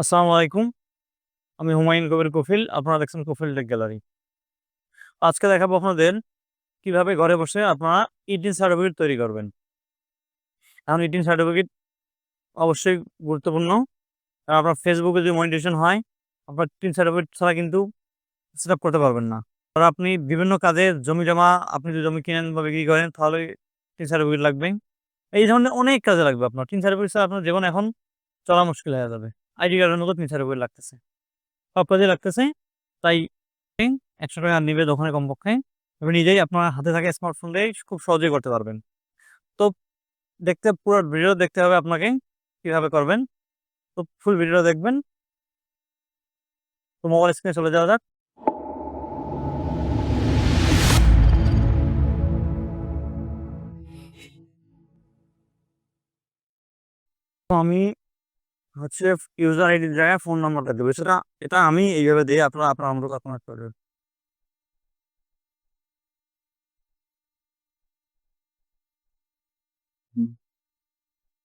আসসালামু আলাইকুম। আমি হুমায়ুন কবির কফিল। আপনারা দেখছেন কফিল টেক গ্যালারি। আজকে দেখাবো আপনাদের কীভাবে ঘরে বসে আপনারা ইটিন সার্টিফিকেট তৈরি করবেন। এখন ইটিন সার্টিফিকেট অবশ্যই গুরুত্বপূর্ণ। কারণ আপনার ফেসবুকে যদি মনিটাইজেশন হয়, আপনার ইটিন সার্টিফিকেট ছাড়া কিন্তু সেট করতে পারবেন না। আর আপনি বিভিন্ন কাজে জমি জমা আপনি যদি জমি কিনেন বা বিক্রি করেন তাহলে টিন সার্টিফিকেট লাগবে। এই ধরনের অনেক কাজে লাগবে আপনার। টিন সার্টিফিকেট ছাড়া আপনার জীবন এখন চলা মুশকিল হয়ে যাবে। আইডি কার্ডের মতো টিন সার্টিফিকেট লাগতেছে। সব কাজে লাগতেছে। তাই ৳১০০ নিবে দোকানে কমপক্ষে। আপনি নিজেই আপনার হাতে থাকা স্মার্টফোন দিয়েই খুব সহজেই করতে পারবেন। তো দেখতে পুরো ভিডিও দেখতে হবে আপনাকে কীভাবে করবেন। তো ফুল ভিডিও দেখবেন। তো মোবাইল স্ক্রিনে চলে যাওয়া যাক। আমি হচ্ছে ইউজার আইডির জায়গায় ফোন নাম্বারটা দেব। সেটা এটা আমি এইভাবে দিয়ে আপনারা আপনার মতো কাস্টমাইজ করবেন।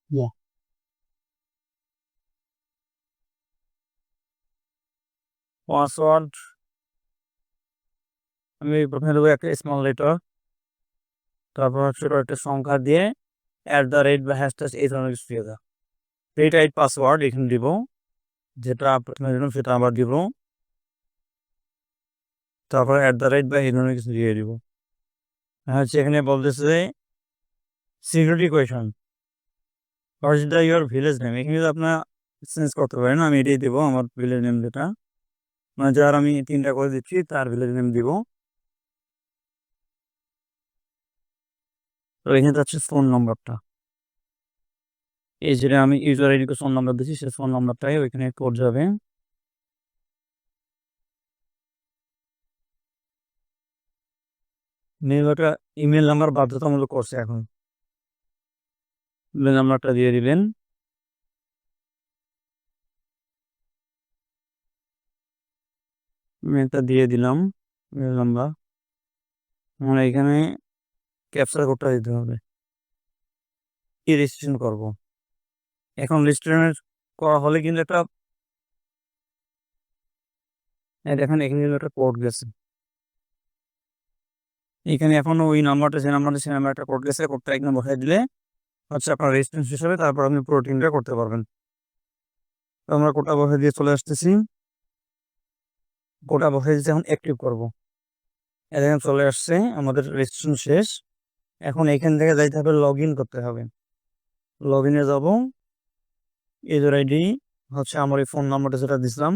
Yeah. পাসওয়ার্ড আমি প্রথমে দেবো একটা স্মল লেটার। তারপর হচ্ছে একটা সংখ্যা দিয়ে অ্যাট দ্য রেট বা হ্যাশট্যাগ এই ধরনের কিছু দিয়ে। রিটাইট পাসওয়ার্ড এখানে দিব। যেটা প্রথমে দিলাম সেটা আবার দিব। তারপরে অ্যাট দ্য রেট বা এই ধরনের কিছু দিয়ে দিব। হচ্ছে এখানে বলতেছে যে security question what is the your village name এখানে আপনার চেঞ্জ করতে পারেন, আমি এটাই দেবো, আমার ভিলেজ নেম যেটা মানে যার আমি তিনটা করে দিচ্ছি, তার ভিলেজ নেম দিব তো এখানে যাচ্ছে ফোন নম্বরটা এই যেটা আমি ইউজার আইডি ফোন নাম্বার দিচ্ছি সে ফোন নাম্বারটাই ওইখানে কোড যাবে। মেয়েটা ইমেল নাম্বার বাধ্যতামূলক করছে এখন। ইমেল নাম্বারটা দিয়ে দিবেন। মেলটা দিয়ে দিলাম ইমেল নাম্বার আমরা এখানে ক্যাপচার কোডটা দিতে হবে। কি রেজিস্ট্রেশন করব। এখন রেজিস্ট্রেশন করা হলে কিন্তু একটা দেখেন, এখানে কিন্তু একটা কোড গেছে। এখানে এখন ওই নাম্বারটা যে নাম্বারটা সে নাম্বার একটা কোড গেছে। কোডটা এখানে বসাই দিলে হচ্ছে আপনার রেজিস্ট্রেশন হিসাবে তারপর আপনি পুরো টিমটা করতে পারবেন। তো আমরা কোটা বসাই দিয়ে চলে আসতেছি। কোডটা বসাই দিতে এখন অ্যাক্টিভ করব। এখানে চলে আসছে। আমাদের রেজিস্ট্রেশন শেষ। এখন এখান থেকে যাইতে হবে লগ ইন করতে হবে। লগ ইনে যাব। ইউজার আইডি হচ্ছে আমার এই ফোন নাম্বারটা যেটা দিছিলাম।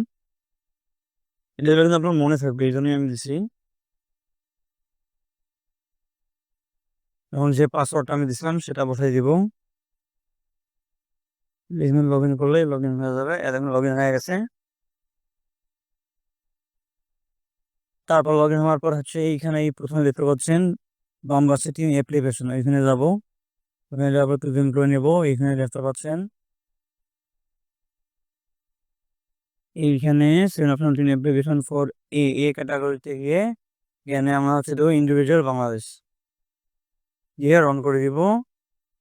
এটা কিন্তু আপনার মনে থাকবে, এই জন্যই আমি দিছি। এখন যে পাসওয়ার্ডটা আমি দিছিলাম সেটা বসাই দিব। এখানে লগ ইন করলে লগ ইন হয়ে যাবে এখন লগ ইন হয়ে গেছে। তারপর লগ ইন হওয়ার পর হচ্ছে এইখানে এই প্রথমে দেখতে পাচ্ছেন বাম্বা সিটি অ্যাপ্লিকেশন এখানে যাব। ওখানে যাব জুম করে নেব এখানে দেখতে পাচ্ছেন। এইখানে seven application for a a ক্যাটাগরিতে গিয়ে এখানে আমরা হচ্ছে দেবো ইন্ডিভিজুয়াল বাংলাদেশ দিয়ে রন করে দিব।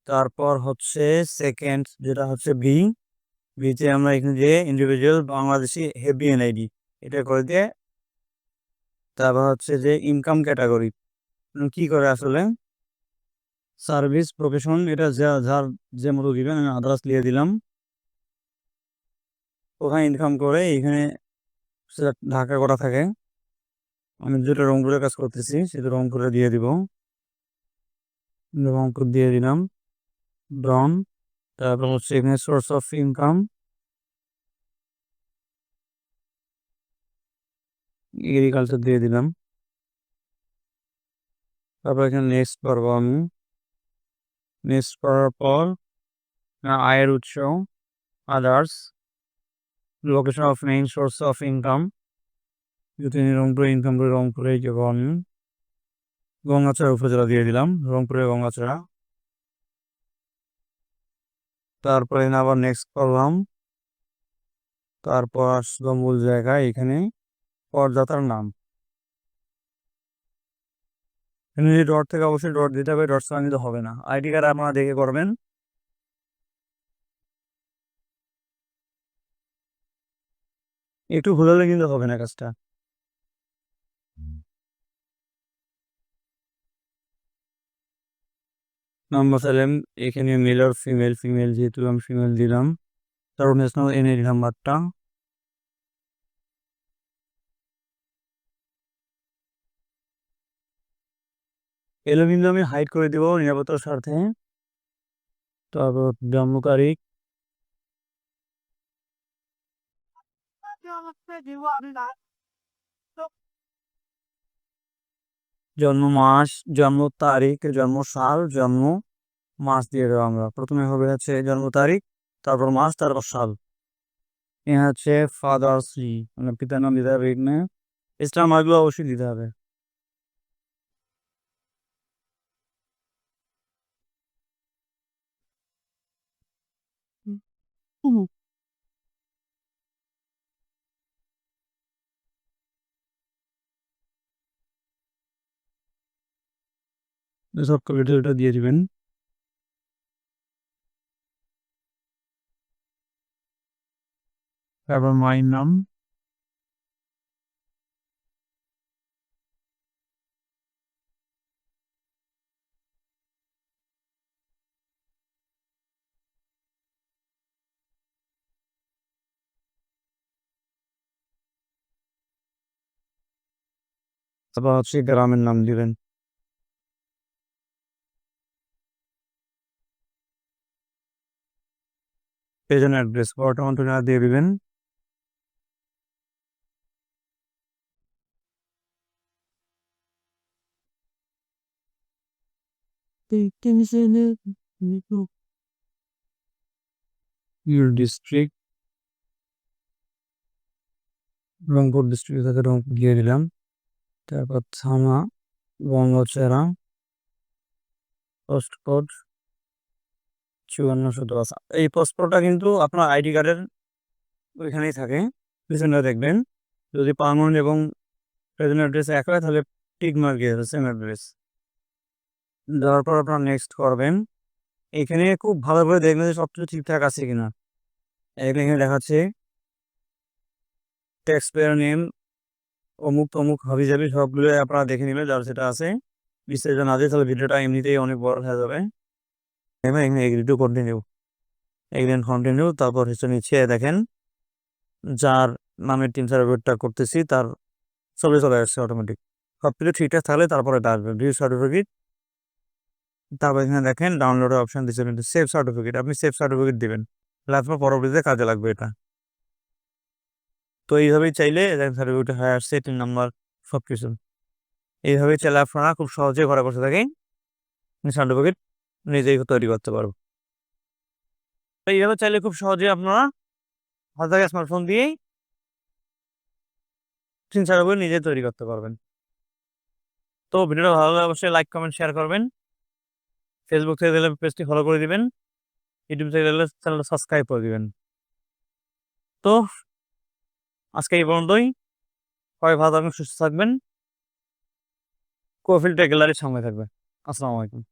তারপর হচ্ছে সেকেন্ড যেটা হচ্ছে বি বিতে আমরা এখানে যে ইন্ডিভিজুয়াল বাংলাদেশি হেভি এনআইডি এটা করে দিয়ে তারপর হচ্ছে যে ইনকাম ক্যাটাগরি কি করে আসলে? সার্ভিস প্রফেশন এটা যা, যার যে মতো দিবেন, আমি আদার্স দিয়ে দিলাম। ওখানে ইনকাম করে এখানে সেটা ঢাকা করা থাকে। আমি যেটা রংপুরে কাজ করতেছি সেটা রংপুরে দিয়ে দিব। রংপুর দিয়ে দিলাম। ব্রাউন তারপর হচ্ছে এখানে সোর্স অফ ইনকাম এগ্রিকালচার দিয়ে দিলাম। তারপর এখানে নেক্সট করব আমি। নেক্সট করার পর আয়ের উৎস others location of main source of income যদি রংপুরে ইনকাম করে রংপুরে আমি গঙ্গাচড়া উপজেলা দিয়ে দিলাম, রংপুরে গঙ্গাচড়া তারপরে আবার নেক্সট করলাম। তারপর আসলো মূল জায়গায় এখানে, করদাতার নাম। এখানে ডট থেকে অবশ্যই ডট দিতে হবে ডট ছাড়া হবে না। আইডি কার্ড আপনারা দেখে করবেন। একটু ভুল হলে কিন্তু হবে না কাজটা। নাম্বার সাইলেম এখানে মেল আর ফিমেল ফিমেল যেহেতু আমি ফিমেল দিলাম তারপর ন্যাশনাল এনআইডি নাম্বারটা এগুলো কিন্তু আমি হাইড করে দেবো নিরাপত্তার স্বার্থে। তারপর জন্ম তারিখ জন্ম মাস জন্ম তারিখ জন্ম সাল জন্ম মাস দিয়ে দেবো আমরা। প্রথমে হবে হচ্ছে জন্ম তারিখ তারপর মাস, তারপর সাল। এ হচ্ছে ফাদার্স লি মানে পিতার নাম দিতে হবে এখানে। এক্সট্রা মার্কগুলো অবশ্যই দিতে হবে। সব কম্পিউটারটা দিয়ে দিবেন। তারপর মায়ের নাম। তারপর হচ্ছে গ্রামের নাম দিবেন। পেজেন্ট অ্যাড্রেস বর্তমান ঠিকানা দিয়ে দিবেন। ইউর ডিস্ট্রিক্ট রংপুর ডিস্ট্রিক্ট থেকে রংপুর দিয়ে দিলাম। তারপর থানা বঙ্গচেরা পোস্ট কোড চুয়ান্ন সতেরো এই পোস্টটা কিন্তু আপনার আইডি কার্ডের ওইখানেই থাকে। পিছনে দেখবেন, যদি পারমানেন্ট এবং প্রেজেন্ট অ্যাড্রেস এক হয়, তাহলে টিক মার্ক দিয়ে সেম অ্যাড্রেস দেওয়ার পর আপনার নেক্সট করবেন। এখানে খুব ভালো করে দেখবেন যে সব কিছু ঠিকঠাক আছে কিনা। এখানে এখানে দেখাচ্ছে ট্যাক্স পেয়ার নেম অমুক তমুক হবি যাবি সবগুলো আপনারা দেখে নেবেন, যার সেটা আছে। বিস্তারিত না দিয়ে তাহলে ভিডিওটা এমনিতেই অনেক বড় হয়ে যাবে। এবার এখানে এগ্রিটু কন্টিনিউ এগ্রিন কন্টিনিউ তারপর হচ্ছে নিচে দেখেন, যার নামের টিম সার্টিফিকেটটা করতেছি, তার ছবি চলে আসছে অটোমেটিক সব কিছু ঠিকঠাক থাকলে তারপরে এটা আসবে ভিউ সার্টিফিকেট তারপর এখানে দেখেন ডাউনলোডের অপশন দিচ্ছে, কিন্তু সেভ সার্টিফিকেট আপনি সেভ সার্টিফিকেট দিবেন। তারপর পরবর্তীতে কাজে লাগবে এটা। তো এইভাবেই চাইলে সার্টিফিকেট হয়ে আসছে, তিন নাম্বার সব কিছু এইভাবেই চাইলে আপনারা খুব সহজে ঘরে বসে থাকেন সার্টিফিকেট নিজেই তৈরি করতে পারব। তো এইভাবে চাইলে খুব সহজে আপনারা থেকে স্মার্টফোন দিয়েই তিন সার্টিফিকেট নিজে তৈরি করতে পারবেন। তো ভিডিওটা ভালো লাগলে অবশ্যই লাইক কমেন্ট শেয়ার করবেন। ফেসবুক থেকে দিলে পেজটি ফলো করে দিবেন। ইউটিউব থেকে দিলে চ্যানেলটা সাবস্ক্রাইব করে দিবেন। তো আজকে এই পর্যন্তই। সবাই ভালো থাকবেন, সুস্থ থাকবেন। কোফিল্টা গ্যালারির সঙ্গে থাকবে আসসালামু আলাইকুম।